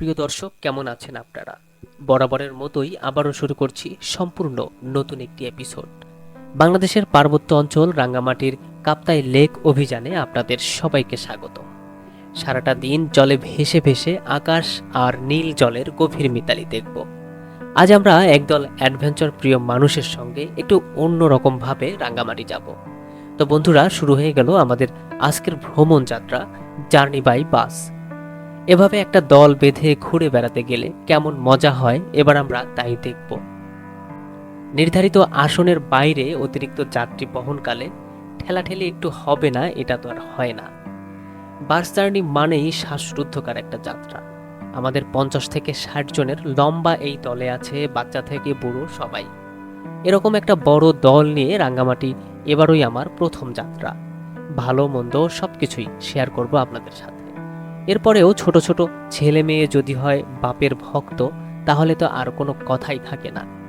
প্রিয় দর্শক, কেমন আছেন আপনারা? বরাবরের মতোই আবারও শুরু করছি সম্পূর্ণ নতুন একটি এপিসোড বাংলাদেশের পার্বত্য অঞ্চল রাঙ্গামাটির কাপ্তাই লেক অভিযানে আপনাদের সবাইকে স্বাগত। সারাটা দিন জলে ভেসে ভেসে আকাশ আর নীল জলের গভীর মিতালি দেখব। আজ আমরা একদল অ্যাডভেঞ্চার প্রিয় মানুষের সঙ্গে একটু অন্যরকমভাবে রাঙ্গামাটি যাব। তো বন্ধুরা, শুরু হয়ে গেল আমাদের আজকের ভ্রমণ যাত্রা জার্নি বাই বাস এভাবে একটা দল বেঁধে ঘুরে বেড়াতে গেলে কেমন মজা হয়, এবার আমরা তাই দেখব। নির্ধারিত আসনের বাইরে অতিরিক্ত যাত্রী বহনকালে ঠেলাঠেলি একটু হবে না, এটা তো আর হয় না। বাস জার্নি মানেই শ্বাসরুদ্ধকার একটা যাত্রা। আমাদের পঞ্চাশ থেকে ষাট জনের লম্বা এই দলে আছে, বাচ্চা থেকে বুড়ো সবাই। এরকম একটা বড় দল নিয়ে রাঙ্গামাটি এবারই আমার প্রথম যাত্রা। ভালো, মন্দ সব কিছুই শেয়ার করব আপনাদের সাথে। এরপরেও ছোট ছোট ছেলে মেয়ে যদি হয় বাপের ভক্ত, তাহলে তো আর কোনো কথাই থাকে না।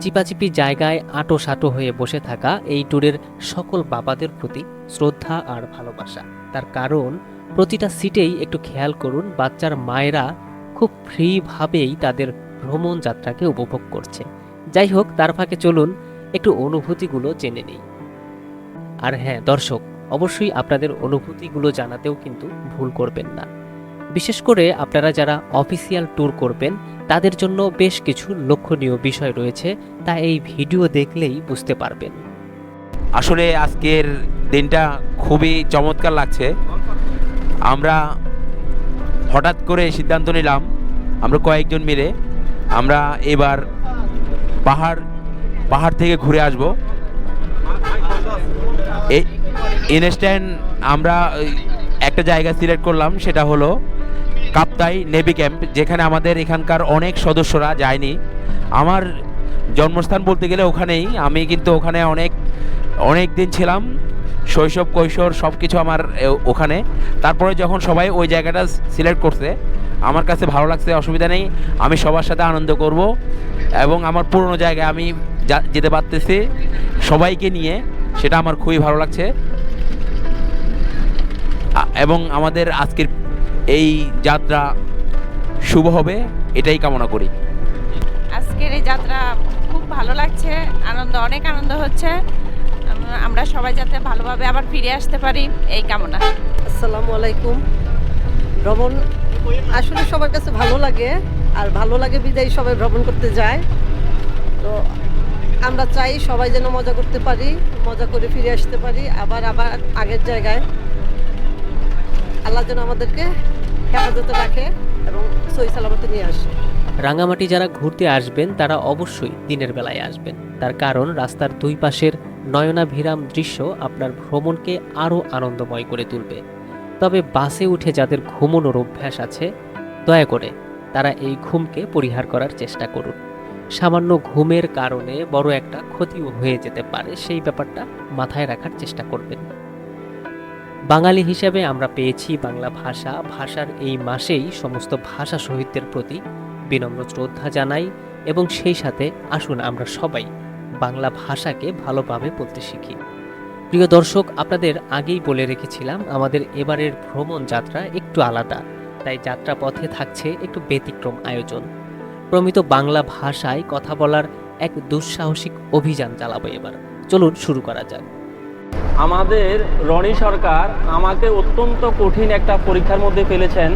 চিপাচিপি জায়গায় আটো সাটো হয়ে বসে থাকা এই ট্যুরের সকল বাবাদের প্রতি শ্রদ্ধা আর ভালোবাসা। তার কারণ, প্রতিটা সিটেই একটু খেয়াল করুন, বাচ্চার মায়েরা খুব ফ্রিভাবেই তাদের ভ্রমণ যাত্রাকে উপভোগ করছে। যাই হোক, তার ফাঁকে চলুন, একটু অনুভূতিগুলো জেনে নিই। আর হ্যাঁ দর্শক অবশ্যই আপনাদের অনুভূতিগুলো জানাতেও কিন্তু ভুল করবেন না। বিশেষ করে আপনারা যারা অফিসিয়াল ট্যুর করবেন, তাদের জন্য বেশ কিছু লক্ষণীয় বিষয় রয়েছে, তা এই ভিডিও দেখলেই বুঝতে পারবেন। আসলে আজকের দিনটা খুবই চমৎকার লাগছে। আমরা হঠাৎ করে সিদ্ধান্ত নিলাম, আমরা কয়েকজন মিলে আমরা এবার পাহাড় পাহাড় থেকে ঘুরে আসব। এই ইনস্ট্যান্ট আমরা একটা জায়গা সিলেক্ট করলাম, সেটা হলো কাপ্তাই নেভি ক্যাম্প, যেখানে আমাদের এখানকার অনেক সদস্যরা যায়নি। আমার জন্মস্থান বলতে গেলে ওখানেই, আমি কিন্তু ওখানে অনেক অনেক দিন ছিলাম, শৈশব, কৈশোর সব কিছু আমার ওখানে। তারপরে যখন সবাই ওই জায়গাটা সিলেক্ট করছে, আমার কাছে ভালো লাগছে, অসুবিধা নেই, আমি সবার সাথে আনন্দ করব। এবং আমার পুরনো জায়গায় আমি যেতে পারতেছি, সবাইকে নিয়ে। সেটা আমার খুবই ভালো লাগছে। এবং আমাদের আজকের এই যাত্রা শুভ হবে এটাই কামনা করি। আজকের এই যাত্রা খুব ভালো লাগছে আনন্দ অনেক আনন্দ হচ্ছে। আমরা সবাই যাতে ভালোভাবে আবার ফিরে আসতে পারি এই কামনা। আসসালামু আলাইকুম। ভ্রমণ আসলে সবার কাছে ভালো লাগে আর ভালো লাগে বিদায় সবাই ভ্রমণ করতে যায়। তো আমরা চাই সবাই যেন মজা করতে পারি, মজা করে ফিরে আসতে পারি, আবার আবার আগের জায়গায় আল্লাহ যেন আমাদেরকে হেফাজতে রাখে এবং সই সালামতে নিয়ে আসে। রাঙামাটি যারা ঘুরতে আসবেন, তারা অবশ্যই দিনের বেলায় আসবেন। তার কারণ, রাস্তার দুই পাশের নয়নাভিরাম দৃশ্য আপনার ভ্রমণকে আরও আনন্দময় করে তুলবে। তবে বাসে উঠে যাদের ঘুমনোর অভ্যাস আছে, দয়া করে তারা এই ঘুমকে পরিহার করার চেষ্টা করুন। সামান্য ঘুমের কারণে বড় একটা ক্ষতিও হয়ে যেতে পারে, সেই ব্যাপারটা মাথায় রাখার চেষ্টা করবেন। বাঙালি হিসেবে আমরা পেয়েছি বাংলা ভাষা। ভাষার এই মাসেই সমস্ত ভাষা শহীদদের প্রতি বিনম্র শ্রদ্ধা জানাই এবং সেই সাথে আসুন আমরা সবাই বাংলা ভাষাকে ভালোভাবে বলতে শিখি। প্রিয় দর্শক, আপনাদের আগেই বলে রেখেছিলাম, আমাদের এবারের ভ্রমণ যাত্রা একটু আলাদা, তাই যাত্রা পথে থাকছে একটু ব্যতিক্রম আয়োজন। প্রমিত বাংলা ভাষায় কথা বলার এক দুঃসাহসিক অভিযান চালাবো এবার। চলুন শুরু করা যাক। আমাদের রনি সরকার আমাকে অত্যন্ত কঠিন একটা পরীক্ষার মধ্যে ফেলেছেন।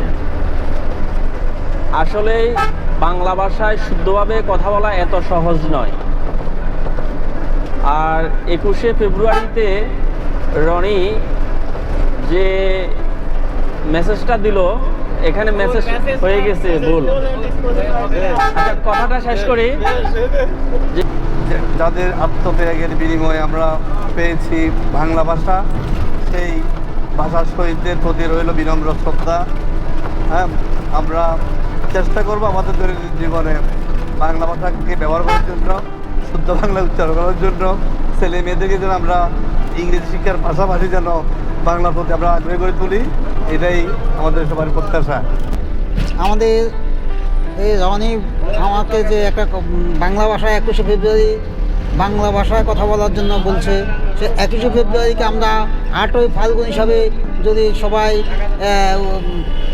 আসলে বাংলা ভাষায় শুদ্ধভাবে কথা বলা এত সহজ নয়। আর একুশে ফেব্রুয়ারিতে রনি যে মেসেজটা দিল এখানে মেসেজ হয়ে গেছে, ভুল। আচ্ছা কথাটা শেষ করি। যাদের আত্মত্যাগের বিনিময়ে আমরা পেয়েছি বাংলা ভাষা, সেই ভাষার শহীদদের প্রতি রইল বিনম্র শ্রদ্ধা। হ্যাঁ আমরা চেষ্টা করব আমাদের দৈনন্দিন জীবনে বাংলা ভাষাকে ব্যবহার করার জন্য, শুদ্ধ বাংলা উচ্চারণ করার জন্য, ছেলে মেয়েদেরকে যেন আমরা ইংরেজি শিক্ষার পাশাপাশি যেন বাংলা প্রতি আমরা আগ্রহী করে তুলি। এটাই আমাদের সবার প্রত্যাশা। আমাদের এই রনি আমাকে যে একটা বাংলা ভাষায় একুশে ফেব্রুয়ারি, বাংলা ভাষায় কথা বলার জন্য বলছে, সে একুশে ফেব্রুয়ারিকে আমরা আটই ফাল্গুন হিসাবে যদি সবাই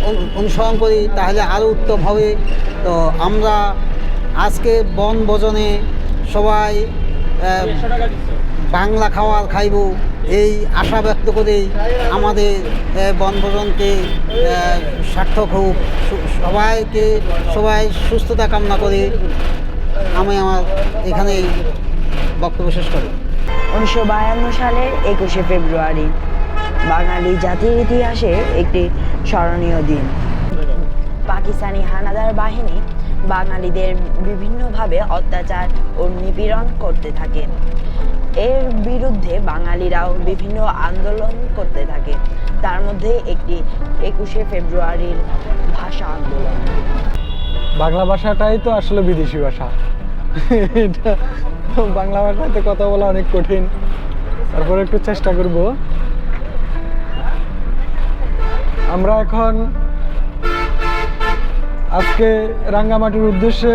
অনু- অনুসরণ করি, তাহলে আরও উত্তম হবে। তো আমরা আজকে বনভোজনে সবাই বাংলা খাবার খাইব। এই আশা ব্যক্ত করেই আমাদের বনভোজনকে সার্থক হোক। সবাইকে, সবাই সুস্থতা কামনা করে আমি আমার এখানেই বক্তব্য শেষ করি। উনিশশো বায়ান্ন সালের একুশে ফেব্রুয়ারি, বাঙালি জাতির ইতিহাসে একটি স্মরণীয় দিন। পাকিস্তানি হানাদার বাহিনী বাঙালিদের বিভিন্নভাবে অত্যাচার ও নিপীড়ন করতে থাকে। এর বিরুদ্ধে বাঙালিরাও বিভিন্ন আন্দোলন করতে থাকে। তার মধ্যে একটি একুশে ফেব্রুয়ারির ভাষা আন্দোলন। বাংলা ভাষাটাই তো আসলে বিদেশি ভাষা। এটা বাংলা ভাষাতে কথা বলা অনেক কঠিন। তারপরে একটু চেষ্টা করব। আমরা এখন আজকে রাঙ্গামাটির উদ্দেশ্যে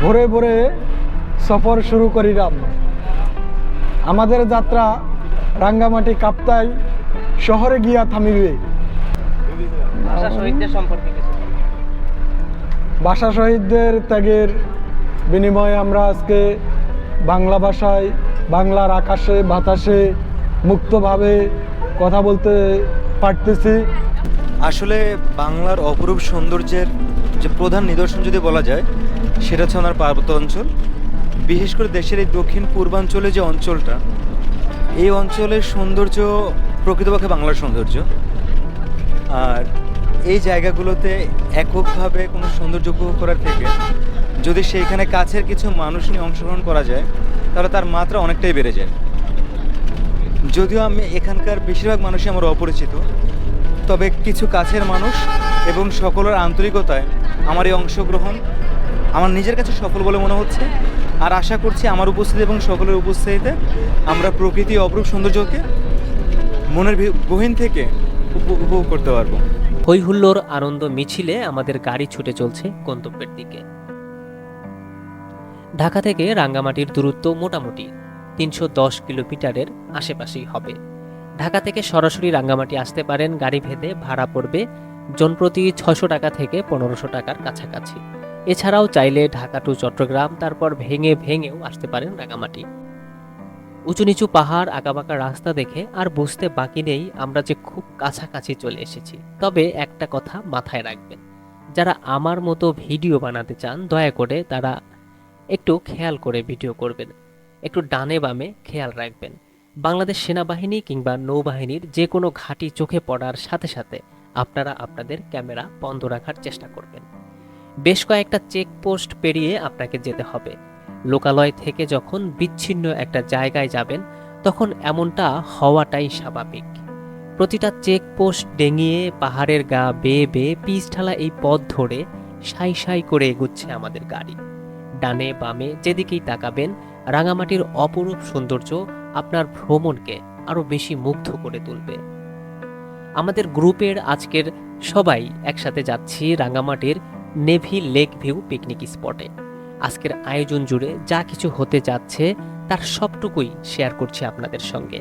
ভোরে ভোরে সফর শুরু করিলাম আমাদের যাত্রা রাঙ্গামাটি কাপ্তাই শহরে গিয়া থামিবে। ভাষা শহীদদের ত্যাগের বিনিময়ে আমরা আজকে বাংলা ভাষায় বাংলার আকাশে বাতাসে মুক্তভাবে কথা বলতে পারতেছি। আসলে বাংলার অপরূপ সৌন্দর্যের যে প্রধান নিদর্শন যদি বলা যায় সেটা হচ্ছে আমার পার্বত্য অঞ্চল। বিশেষ করে দেশের এই দক্ষিণ পূর্বাঞ্চলে যে অঞ্চলটা, এই অঞ্চলের সৌন্দর্য প্রকৃতপক্ষে বাংলার সৌন্দর্য। আর এই জায়গাগুলোতে এককভাবে কোনো সৌন্দর্য উপভোগ করার থেকে যদি সেইখানে কাছের কিছু মানুষ নিয়ে অংশগ্রহণ করা যায়, তাহলে তার মাত্রা অনেকটাই বেড়ে যায়। যদিও আমি এখানকার বেশিরভাগ মানুষই আমার অপরিচিত, তবে কিছু কাছের মানুষ এবং সকলের আন্তরিকতায় আমার এই অংশগ্রহণ আমার নিজের কাছে সফল বলে মনে হচ্ছে। আর আশা করছি আমার উপস্থিতি এবং সকলের উপস্থিতিতে আমরা প্রকৃতি অপরূপ সৌন্দর্যকে মনের গহীন থেকে উপভোগ করতে পারব। হই হুল্লোড় আনন্দ মিছিলে আমাদের গাড়ি ছুটে চলছে গন্তব্যের দিকে। ঢাকা থেকে রাঙ্গামাটির দূরত্ব মোটামুটি তিনশো দশ কিলোমিটারের আশেপাশেই হবে। ঢাকা থেকে সরাসরি রাঙ্গামাটি আসতে পারেন, গাড়ি ভেদে ভাড়া পড়বে জনপ্রতি ছশো টাকা থেকে পনেরোশো টাকার কাছাকাছি। এছাড়াও চাইলে ঢাকা টু চট্টগ্রাম, তারপর ভেঙে ভেঙেও আসতে পারেন রাঙামাটি। উঁচু নিচু পাহাড়, আঁকাবাঁকা রাস্তা দেখে আর বুঝতে বাকি নেই আমরা যে খুব কাছাকাছি চলে এসেছি। তবে একটা কথা মাথায় রাখবেন, যারা আমার মতো ভিডিও বানাতে চান, দয়া করে তারা একটু খেয়াল করে ভিডিও করবেন। একটু ডানে বামে খেয়াল রাখবেন, বাংলাদেশ সেনাবাহিনী কিংবা নৌবাহিনীর যে কোনো ঘাঁটি চোখে পড়ার সাথে সাথে আপনারা আপনাদের ক্যামেরা বন্ধ রাখার চেষ্টা করবেন। বেশ কয়েকটা চেকপোস্ট পেরিয়ে আপনাকে যেতে হবে। লোকালয় থেকে যখন বিচ্ছিন্ন একটা জায়গায় যাবেন, তখন এমনটা হওয়াটাই স্বাভাবিক। প্রতিটা চেকপোস্ট ডেঙিয়ে পাহাড়ের গা বেয়ে বেয়ে পিচ ঢালা এই পথ ধরে সাই সাই করে এগুচ্ছে আমাদের গাড়ি। ডানে বামে যেদিকেই তাকাবেন, রাঙামাটির অপরূপ সৌন্দর্য আপনার ভ্রমণকে আরও বেশি মুগ্ধ করে তুলবে। আমাদের গ্রুপের আজকের সবাই একসাথে যাচ্ছি রাঙামাটির নেভি লেক ভিউ পিকনিক স্পটে। আজকের আয়োজন জুড়ে যা কিছু হতে যাচ্ছে, তার সবটুকুই শেয়ার করছি আপনাদের সঙ্গে।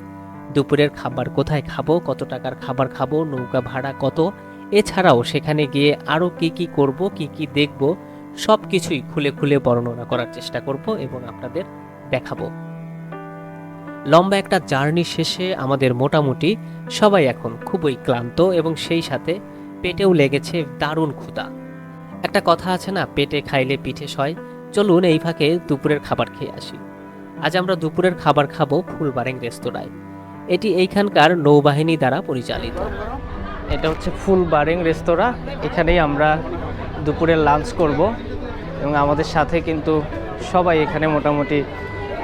দুপুরের খাবার কোথায় খাব, কত টাকার খাবার খাব, নৌকা ভাড়া কত? এছাড়াও সেখানে গিয়ে আরও কি কি করব, কি কি দেখব সব কিছুই খুলে খুলে বর্ণনা করার চেষ্টা করব এবং আপনাদের দেখাবো। লম্বা একটা জার্নি শেষে আমাদের মোটামুটি সবাই এখন খুবই ক্লান্ত এবং সেই সাথে পেটেও লেগেছে দারুণ ক্ষুধা। একটা কথা আছে না, পেটে খাইলে পিঠে সয়। চলুন এই ফাঁকে দুপুরের খাবার খেয়ে আসি। আজ আমরা দুপুরের খাবার খাব ফুলবারেং রেস্তোরাঁয়। এটি এইখানকার নৌবাহিনী দ্বারা পরিচালিত। এটা হচ্ছে ফুলবারেং রেস্তোরাঁ। এখানেই আমরা দুপুরের লাঞ্চ করব এবং আমাদের সাথে কিন্তু সবাই এখানে মোটামুটি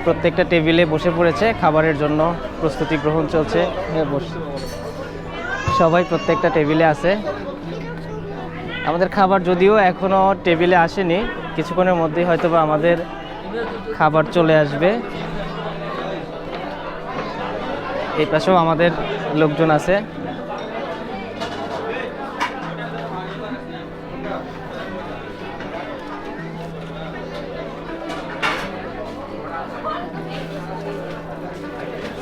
প্রত্যেকটা টেবিলে বসে পড়েছে। খাবারের জন্য প্রস্তুতি গ্রহণ চলছে। সবাই প্রত্যেকটা টেবিলে আছে। আমাদের খাবার যদিও এখনও টেবিলে আসেনি, কিছুক্ষণের মধ্যেই হয়তো বা আমাদের খাবার চলে আসবে। এই পাশেও আমাদের লোকজন আছে।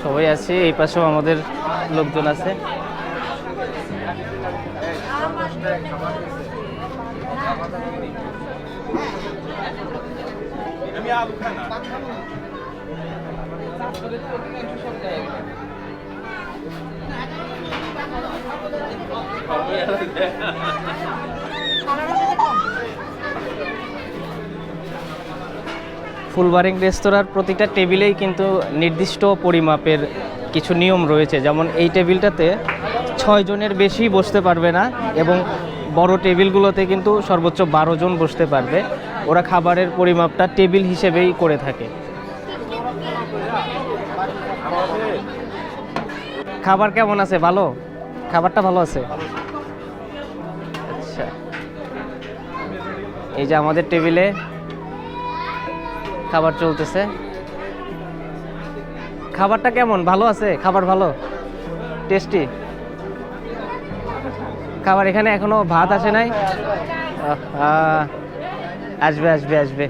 সবাই আছে, এই পাশেও আমাদের লোকজন আছে। ফুলবারিং রেস্তোরাঁর প্রতিটা টেবিলেই কিন্তু নির্দিষ্ট পরিমাপের কিছু নিয়ম রয়েছে। যেমন এই টেবিলটাতে ছয় জনের বেশি বসতে পারবে না এবং বড় টেবিলগুলোতে কিন্তু সর্বোচ্চ বারো জন বসতে পারবে। ওরা খাবারের পরিমাপটা টেবিল হিসেবেই করে থাকে। খাবার কেমন আছে? ভালো? খাবারটা ভালো আছে? আচ্ছা। এই যে আমাদের টেবিলে খাবার চলতেছে। খাবারটা কেমন? ভালো আছে? খাবার ভালো? টেস্টি? খাবার এখানে এখনও ভাত আসে নাই? আসবে আসবে আসবে।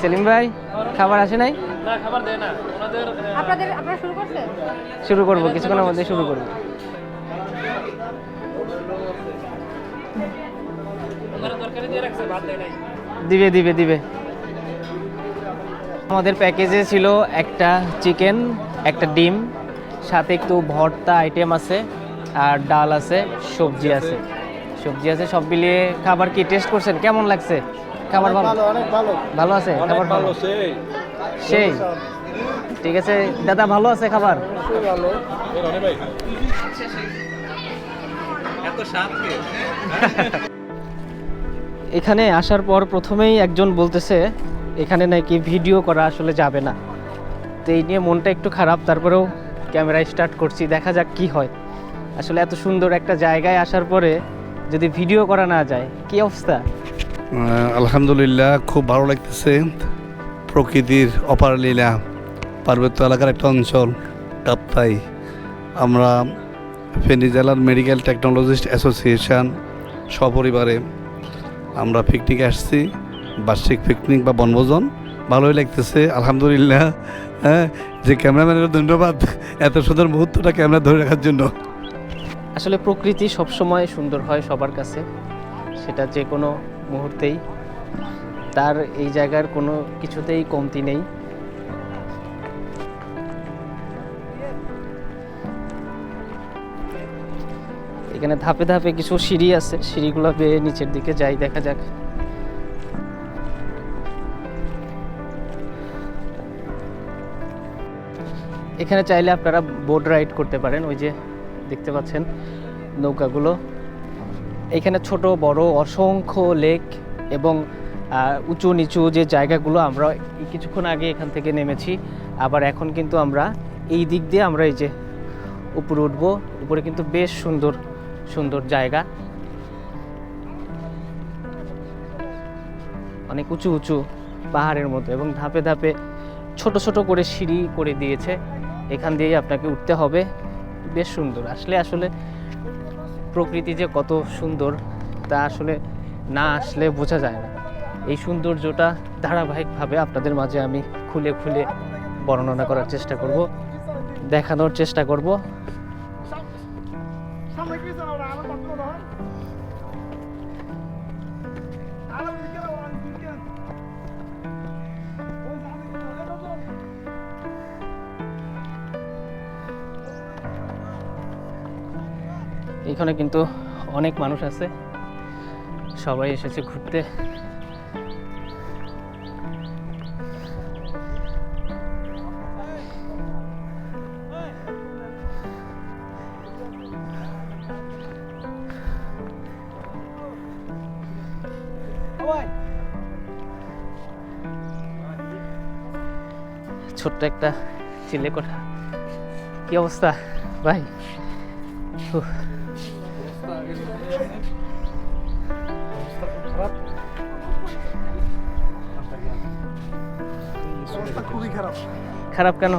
সেলিম ভাই খাবার আসে নাই? আপনাদের আপনারা শুরু করছেন শুরু করব কিছুক্ষণের মধ্যে শুরু করব। দিবে দিবে দিবে। আমাদের প্যাকেজে ছিল একটা চিকেন একটা ডিম সাথে একটু ভর্তা আইটেম আছে আর ডাল আছে সবজি আছে। সবজি আছে সব মিলিয়ে খাবার কি টেস্ট করছেন? কেমন লাগছে? খাবার ভালো? অনেক ভালো। ভালো আছে? খাবার ভালো সেই। ঠিক আছে দাদা ভালো আছে খাবার? ভালো। এখানে আসার পর প্রথমেই একজন বলতেছে এখানে নাকি ভিডিও করা আসলে যাবে না। তো এই নিয়ে মনটা একটু খারাপ তারপরেও ক্যামেরা স্টার্ট করছি দেখা যাক কি হয়। আসলে এত সুন্দর একটা জায়গায় আসার পরে যদি ভিডিও করা না যায়, কি অবস্থা? আলহামদুলিল্লাহ, খুব ভালো লাগতেছে। প্রকৃতির অপার লীলা পার্বত্য এলাকার একটা অঞ্চল কাপ্তাই আমরা ফেনী জেলার মেডিকেল টেকনোলজিস্ট অ্যাসোসিয়েশন সপরিবারে আমরা পিকনিক আসছি। বার্ষিক পিকনিক বা বনভোজন, ভালোই লাগতেছে, আলহামদুলিল্লাহ। হ্যাঁ যে ক্যামেরাম্যানের ধন্যবাদ, এত সুন্দর মুহূর্তটা ক্যামেরা ধরে রাখার জন্য। আসলে প্রকৃতি সবসময় সুন্দর হয় সবার কাছে, সেটা যে কোনো মুহূর্তেই। তার এই জায়গার কোনো কিছুতেই কমতি নেই। এখানে ধাপে ধাপে কিছু সিঁড়ি আছে, সিঁড়িগুলো বেয়ে নিচের দিকে যাই, দেখা যাক। এখানে চাইলে আপনারা বোট রাইড করতে পারেন, ওই যে দেখতে পাচ্ছেন নৌকাগুলো। এখানে ছোট, বড়, অসংখ্য লেক এবং উঁচু নিচু যে জায়গাগুলো আমরা কিছুক্ষণ আগে এখান থেকে নেমেছি, আবার এখন কিন্তু আমরা এই দিক দিয়ে আমরা এই যে উপরে উঠবো, উপরে কিন্তু বেশ সুন্দর সুন্দর জায়গা। অনেক উঁচু উঁচু পাহাড়ের মতো এবং ধাপে ধাপে ছোট ছোট করে সিঁড়ি করে দিয়েছে। এখান দিয়েই আপনাকে উঠতে হবে। বেশ সুন্দর। আসলে আসলে প্রকৃতি যে কত সুন্দর, তা আসলে না আসলে বোঝা যায় না। এই সৌন্দর্যটা ধারাবাহিকভাবে আপনাদের মাঝে আমি খুলে খুলে বর্ণনা করার চেষ্টা করব, দেখানোর চেষ্টা করব। এখানে কিন্তু অনেক মানুষ আছে। সবাই এসেছে ঘুরতে। ছোট্ট একটা চিলে কোঠা কি অবস্থা? ভাই খারাপ কেন?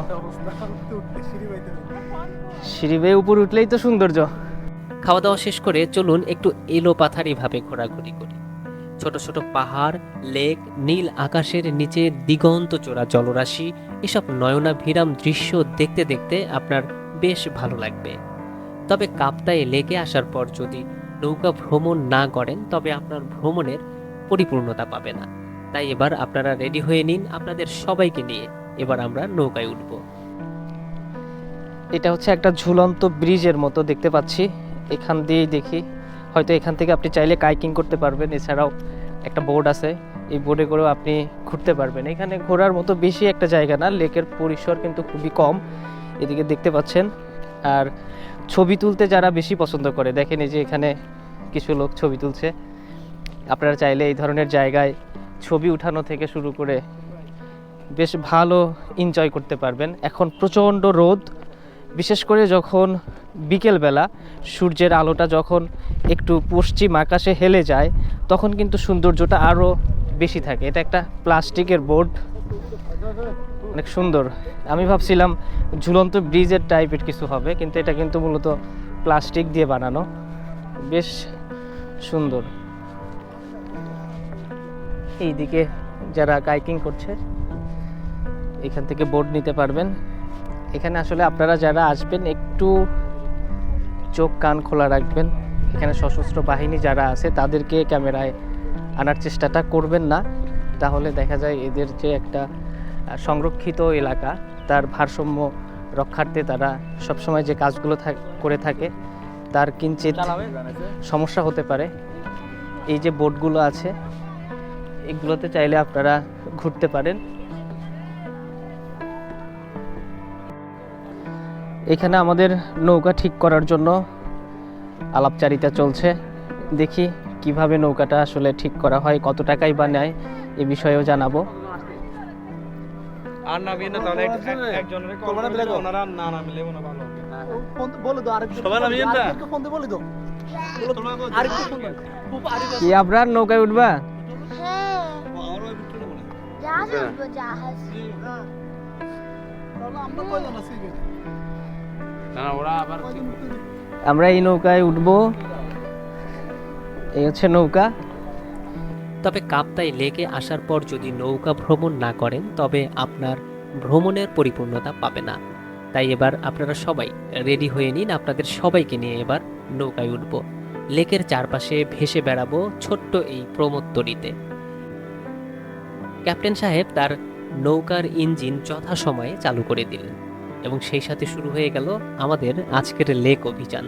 সিঁড়ি বেয়ে উপরে উঠলেই তো সৌন্দর্য। খাওয়া দাওয়া শেষ করে চলুন একটু এলো পাথারিভাবে ঘোরাঘুরি করি। ছোট ছোট পাহাড় লেক নীল আকাশের নিচে দিগন্ত চোরা জলরাশি এসব নয়নাভিরাম দৃশ্য দেখতে দেখতে আপনার বেশ ভালো লাগবে। তবে কাপ্তাই লেকে আসার পর যদি নৌকা ভ্রমণ না করেন তবে আপনার ভ্রমণের পরিপূর্ণতা পাবে না। তাই এবার আপনারা রেডি হয়ে নিন আপনাদের সবাইকে নিয়ে। এবার আমরা নৌকায় উঠব। এটা হচ্ছে একটা ঝুলন্ত ব্রিজের মতো দেখতে পাচ্ছি। এখান দিয়েই দেখি। হয়তো এখান থেকে আপনি চাইলে কাইকিং করতে পারবেন। এছাড়াও একটা বোর্ড আছে। এই বোর্ডে করেও আপনি ঘুরতে পারবেন। এখানে ঘোরার মতো বেশি একটা জায়গা না। লেকের পরিসর কিন্তু খুবই কম। এদিকে দেখতে পাচ্ছেন। আর ছবি তুলতে যারা বেশি পছন্দ করে, দেখেন এই যে এখানে কিছু লোক ছবি তুলছে। আপনারা চাইলে এই ধরনের জায়গায় ছবি উঠানো থেকে শুরু করে বেশ ভালো এনজয় করতে পারবেন। এখন প্রচণ্ড রোদ, বিশেষ করে যখন বিকেলবেলা সূর্যের আলোটা যখন একটু পশ্চিম আকাশে হেলে যায়, তখন কিন্তু সৌন্দর্যটা আরও বেশি থাকে। এটা একটা প্লাস্টিকের বোর্ড, অনেক সুন্দর। আমি ভাবছিলাম ঝুলন্ত ব্রিজের টাইপের কিছু হবে, কিন্তু এটা কিন্তু মূলত প্লাস্টিক দিয়ে বানানো। বেশ সুন্দর। এইদিকে যারা কাইকিং করছে এখান থেকে বোর্ড নিতে পারবেন। এখানে আসলে আপনারা যারা আসবেন একটু চোখ কান খোলা রাখবেন। এখানে সশস্ত্র বাহিনী যারা আছে তাদেরকে ক্যামেরায় আনার চেষ্টাটা করবেন না। তাহলে দেখা যায় এদের যে একটা সংরক্ষিত এলাকা তার ভারসাম্য রক্ষার্থে তারা সবসময় যে কাজগুলো করে থাকে তার কিঞ্চিত সমস্যা হতে পারে। এই যে বোটগুলো আছে এগুলোতে চাইলে আপনারা ঘুরতে পারেন। এখানে আমাদের নৌকা ঠিক করার জন্য আলাপচারিতা চলছে। দেখি কীভাবে নৌকাটা আসলে ঠিক করা হয় কত টাকাই বা নেয় এ বিষয়েও জানাব। আর নামিয়ে না তাহলে একজনের কল করে দিলে ওনারা না নামিলে মনে ভালো বলে দাও আরেকটু সবাই নামিয়ে না ফোন দিয়ে বলে দাও। কি আপনার নৌকায় উঠবা? আমরা এই নৌকায় উঠবো। এই হচ্ছে নৌকা। তবে কাপ্তাই লেকে আসার পর যদি নৌকা ভ্রমণ না করেন তবে আপনার ভ্রমণের পরিপূর্ণতা পাবে না। তাই এবার আপনারা সবাই রেডি হয়ে নিন আপনাদের সবাইকে নিয়ে এবার নৌকায় উঠব। লেকের চারপাশে ভেসে বেড়াবো ছোট্ট এই প্রমোত্তরিতে। ক্যাপ্টেন সাহেব তার নৌকার ইঞ্জিন যথাসময়ে চালু করে দিলেন। এবং সেই সাথে শুরু হয়ে গেল আমাদের আজকের লেক অভিযান।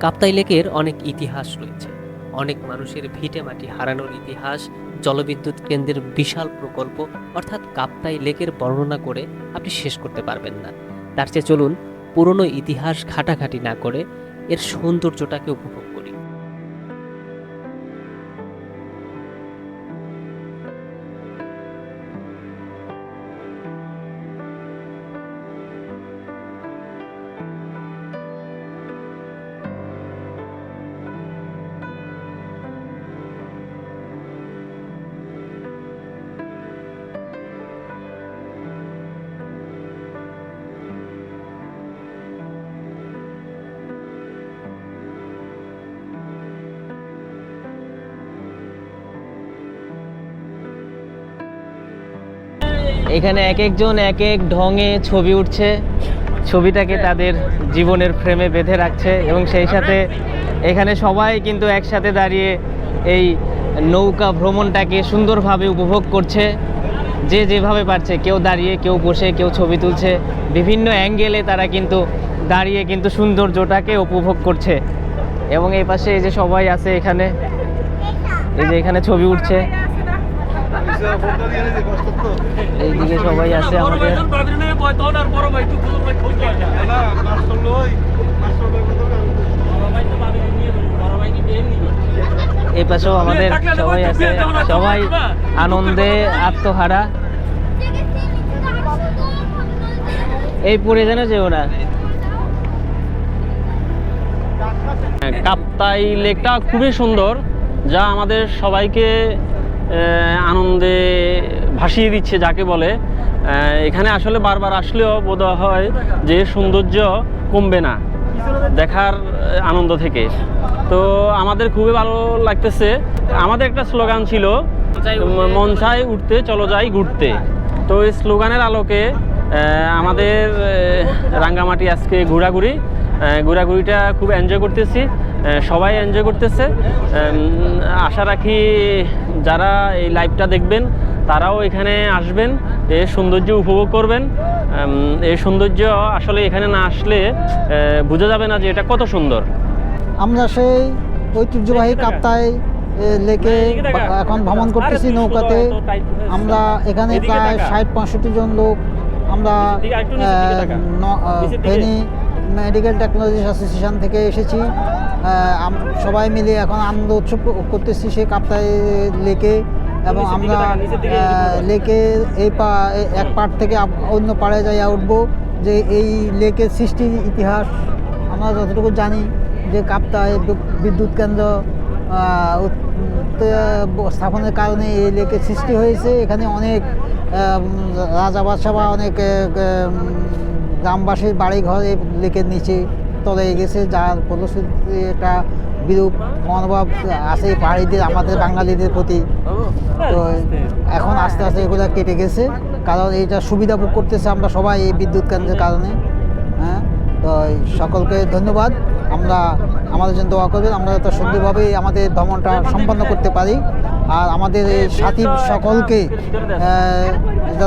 কাপ্তাই লেকের অনেক ইতিহাস রয়েছে। অনেক মানুষের ভিটে মাটি হারানোর ইতিহাস, জলবিদ্যুৎ কেন্দ্রের বিশাল প্রকল্প, অর্থাৎ কাপ্তাই লেকের বর্ণনা করে আপনি শেষ করতে পারবেন না। তার চেয়ে চলুন পুরনো ইতিহাস ঘাটাঘাটি না করে এর সৌন্দর্যটাকে উপভোগ এখানে এক একজন এক এক ঢঙে ছবি উঠছে। ছবিটাকে তাদের জীবনের ফ্রেমে বেঁধে রাখছে এবং সেই সাথে এখানে সবাই কিন্তু একসাথে দাঁড়িয়ে এই নৌকা ভ্রমণটাকে সুন্দরভাবে উপভোগ করছে। যে যেভাবে পারছে, কেউ দাঁড়িয়ে, কেউ বসে, কেউ ছবি তুলছে। বিভিন্ন অ্যাঙ্গেলে তারা কিন্তু দাঁড়িয়ে কিন্তু সৌন্দর্যটাকে উপভোগ করছে। এবং এই পাশে এই যে সবাই আছে এখানে। এই যে এখানে ছবি উঠছে। এইদিকে সবাই আছে আমাদের। এই পাশেও আমাদের সবাই আছে। সবাই আনন্দে আত্মহারা। এই পড়ে যেন যে ওরা। কাপ্তাই লেকটা খুবই সুন্দর যা আমাদের সবাইকে আনন্দে ভাসিয়ে দিচ্ছে, যাকে বলে। এখানে আসলে বারবার আসলেও বোধ হয় যে সৌন্দর্য কমবে না, দেখার আনন্দ থেকে। তো আমাদের খুবই ভালো লাগতেছে। আমাদের একটা স্লোগান ছিল, মন চাই উঠতে, চলো যাই ঘুরতে। তো এই স্লোগানের আলোকে আমাদের রাঙ্গামাটি আজকে ঘোরাঘুরি। ঘোরাঘুরিটা খুব এনজয় করতেছি। সবাই এনজয় করতেছে। আশা রাখি যারা এই লাইভটা দেখবেন তারাও এখানে আসবেন এই সৌন্দর্য উপভোগ করবেন। এই সৌন্দর্য আসলে এখানে না আসলে বোঝা যাবে না যে এটা কত সুন্দর। আমরা সেই ঐতিহ্যবাহী কাপ্তাই এ, লেকে এখন ভ্রমণ করতেছি নৌকাতে। আমরা এখানে প্রায় ষাট পঁয়ষট্টি জন লোক। আমরা। ফেনী মেডিকেল টেকনোলজি অ্যাসোসিয়েশন থেকে এসেছি। সবাই মিলে এখন আনন্দ উৎসব করতেছি সেই কাপ্তাই লেকে এবং আমরা। লেকের এই পা এক পাড় থেকে অন্য পাড়ে যাইয়া উঠব। যে এই লেকের সৃষ্টির ইতিহাস আমরা যতটুকু জানি যে কাপ্তায় বিদ্যুৎ কেন্দ্র স্থাপনের কারণে এই লেকের সৃষ্টি হয়েছে। এখানে অনেক রাজা বাদশাহ বা অনেক গ্রামবাসীর বাড়ি ঘর লেকের নিচে তলে গেছে যার ফলশ্রুতিতে একটা বিরূপ মনোভাব আছে পাহাড়িদের আমাদের বাঙালিদের প্রতি। তো এখন আস্তে আস্তে এগুলো কেটে গেছে। কারণ এইটা সুবিধা ভোগ করতেছে আমরা সবাই এই বিদ্যুৎ কেন্দ্রের কারণে। হ্যাঁ? তো সকলকে ধন্যবাদ। আমরা আমাদের জন্য দোয়া করবেন। আমরা তো সুন্দরভাবেই আমাদের ভ্রমণটা সম্পন্ন করতে পারি। আর আমাদের এই সাথী সকলকে উম,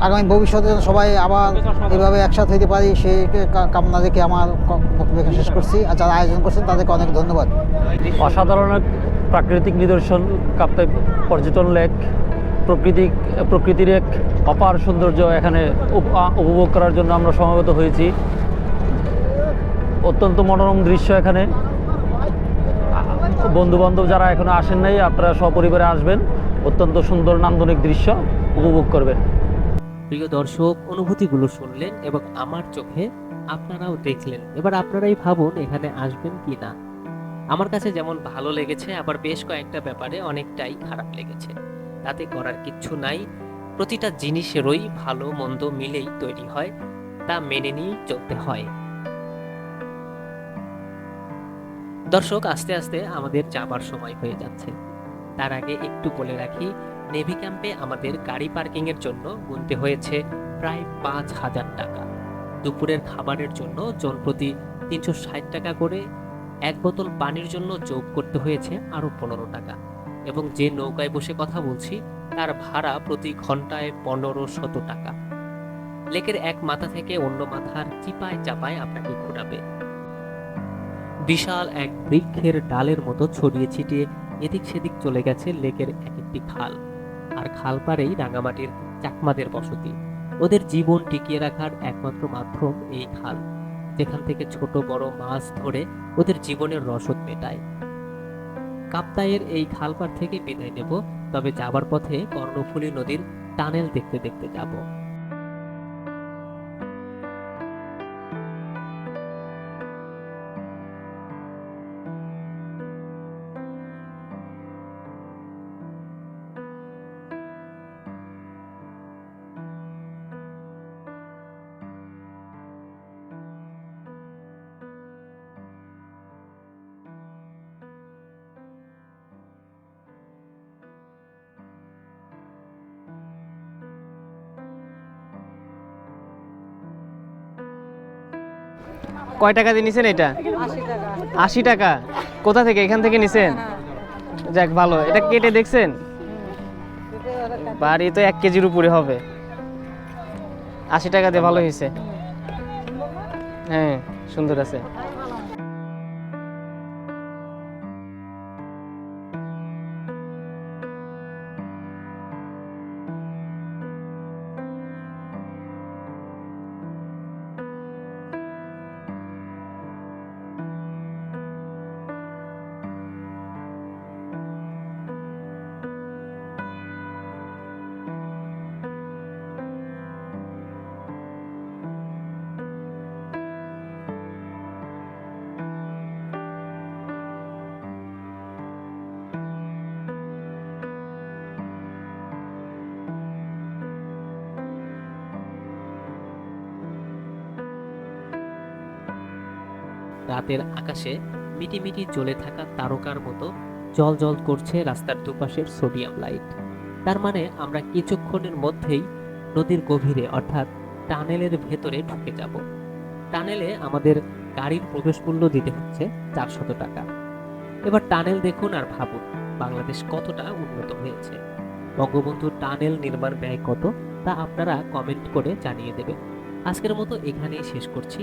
আগামী ভবিষ্যতে সবাই আবার এভাবে একসাথে হইতে পারি কা- কামনা রেখে আমার বক্তব্য শেষ করছি। আর যারা আয়োজন করছেন, তাদেরকে অনেক ধন্যবাদ। অসাধারণ প্রাকৃতিক নিদর্শন কাপ্তাই পর্যটন লেক, প্রকৃতিক, প্রকৃতির এক অপার সৌন্দর্য এখানে উপ- উপভোগ করার জন্য আমরা সমবেত হয়েছি। অত্যন্ত মনোরম দৃশ্য এখানে। বন্ধু বান্ধব যারা এখনও আসেন নাই, আপনারা সপরিবারে আসবেন। অত্যন্ত সুন্দর, নান্দনিক দৃশ্য উপভোগ করবেন। প্রিয় দর্শক, অনুভূতিগুলো শুনলেন এবং আমার চোখে আপনারাও দেখলেন। এবার আপনারাই ভাবুন এখানে আসবেন কি না আমার কাছে যেমন ভালো লেগেছে, আবার বেশ কয়েকটা ব্যাপারে অনেকটাই খারাপ লেগেছে। তাতে করার কিচ্ছু নাই। প্রতিটা জিনিসেরই ভালো মন্দ মিলেই তৈরি হয়, তা মেনে নিয়েই চলতে হয়। দর্শক, আস্তে আস্তে আমাদের যাবার সময় হয়ে যাচ্ছে। তার আগে একটু বলে রাখি নেভি ক্যাম্পে আমাদের গাড়ি পার্কিংয়ের জন্য গুনতে হয়েছে প্রায় পাঁচ হাজার টাকা। দুপুরের খাবারের জন্য জন প্রতি তিনশো ষাট টাকা করে, এক বোতল পানির জন্য যোগ করতে হয়েছে আরও পনেরো টাকা। এবং যে নৌকায় বসে কথা বলছি, তার ভাড়া প্রতি ঘন্টায় পনেরো শত টাকা। লেকের এক মাথা থেকে অন্য মাথার চিপায় চাপায় আপনাকে ঘোরাবে। বিশাল এক বৃক্ষের ডালের মতো ছড়িয়ে ছিটিয়ে এদিক সেদিক চলে গেছে লেকের এক একটি খাল। আর খাল রাঙামাটির চাকমাদের বসতি। ওদের জীবন টিকিয়ে রাখার একমাত্র মাধ্যম এই খাল, যেখান থেকে ছোট বড় মাছ ধরে ওদের জীবনের রসদ মেটায়। কাপ্তায়ের এই খালপার থেকে বিদায় নেব, তবে যাবার পথে কর্ণফুলী নদীর টানেল দেখতে দেখতে যাব। কয় টাকা দিয়ে নিছেন এটা? আশি টাকা। কোথা থেকে? এখান থেকে নিছেন? যাক, ভালো। এটা কেটে দেখছেন? বাড়ি তো এক কেজির উপরে হবে। আশি টাকা দিয়ে ভালো হয়েছে। হ্যাঁ সুন্দর আছে। রাতের আকাশে মিটিমিটি জ্বলে থাকা তারকার মতো জল জল করছে রাস্তার দুপাশের সোডিয়াম লাইট। তার মানে আমরা কিছুক্ষণের মধ্যেই নদীর গভীরে, অর্থাৎ টানেলের ভেতরে ঢুকে যাব। টানেলে আমাদের গাড়ির প্রবেশ মূল্য দিতে হচ্ছে চারশত টাকা। এবার টানেল দেখুন আর ভাবুন, বাংলাদেশ কতটা উন্নত হয়েছে। বঙ্গবন্ধু টানেল নির্মাণ ব্যয় কত তা আপনারা কমেন্ট করে জানিয়ে দেবেন। আজকের মতো এখানেই শেষ করছি।